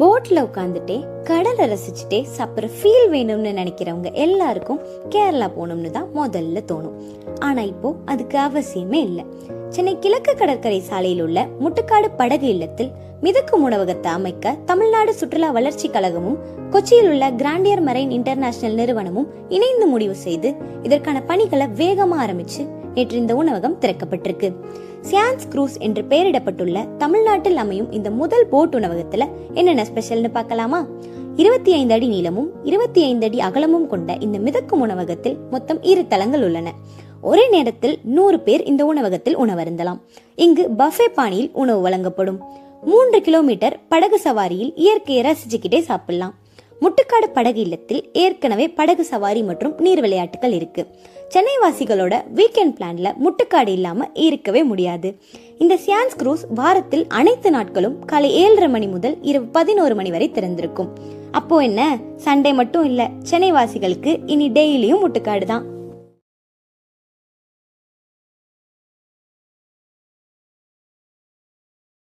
போட்ல உட்காந்துட்டே கடலை ரசிச்சுட்டே சாப்பிட்ற ஃபீல் வேணும்னு நினைக்கிறவங்க எல்லாருக்கும் கேரளா போகணும்னு தான் முதல்ல தோணும். ஆனா இப்போ அதுக்கு அவசியமே இல்லை. சென்னை கிழக்கு கடற்கரை சாலையில் உள்ள முட்டுக்காடு படகு இல்லத்தில் மிதக்கும் உணவகத்தை அமைக்க தமிழ்நாடு சுற்றுலா வளர்ச்சி கழகமும் கொச்சியில் உள்ள கிராண்டியர் மரைன் இன்டர்நேஷனல் நிறுவனமும் இணைந்து முடிவு செய்து இதற்கான பணிகளை வேகமா ஆரம்பிச்சு நேற்று இந்த உணவகம் திறக்கப்பட்டிருக்கு. சியான்ஸ் க்ரூஸ் என்று பெயரிடப்பட்டுள்ள தமிழ்நாட்டில் அமையும் இந்த முதல் போட் உணவகத்துல என்னென்ன ஸ்பெஷல்னு பார்க்கலாமா? இருபத்தி ஐந்து அடி நீளமும் இருபத்தி ஐந்து அடி அகலமும் கொண்ட இந்த மிதக்கும் உணவகத்தில் மொத்தம் இரு தளங்கள் உள்ளன. ஒரே நேரத்தில் நூறு பேர் இந்த உணவகத்தில் உணவருந்தலாம். இங்கு பஃபே பாணியில் உணவு வழங்கப்படும். மூன்று கிலோமீட்டர் படகு சவாரியில் இயற்கையை ரசிச்சுக்கிட்டே சாப்பிடலாம். முட்டுக்காடு படகு இல்லத்தில் ஏற்கனவே படகு சவாரி மற்றும் நீர் விளையாட்டுகள் இருக்கு. சென்னை வாசிகளோட வீக்கெண்ட் பிளான்ல முட்டுக்காடு இல்லாம இருக்கவே முடியாது. இந்த சியான்ஸ் க்ரூஸ் வாரத்தில் அனைத்து நாட்களும் காலை ஏழரை மணி முதல் இரவு பதினோரு மணி வரை திறந்திருக்கும். அப்போ என்ன? சண்டே மட்டும் இல்ல சென்னை வாசிகளுக்கு இனி டெய்லியும் முட்டுக்காடு தான்.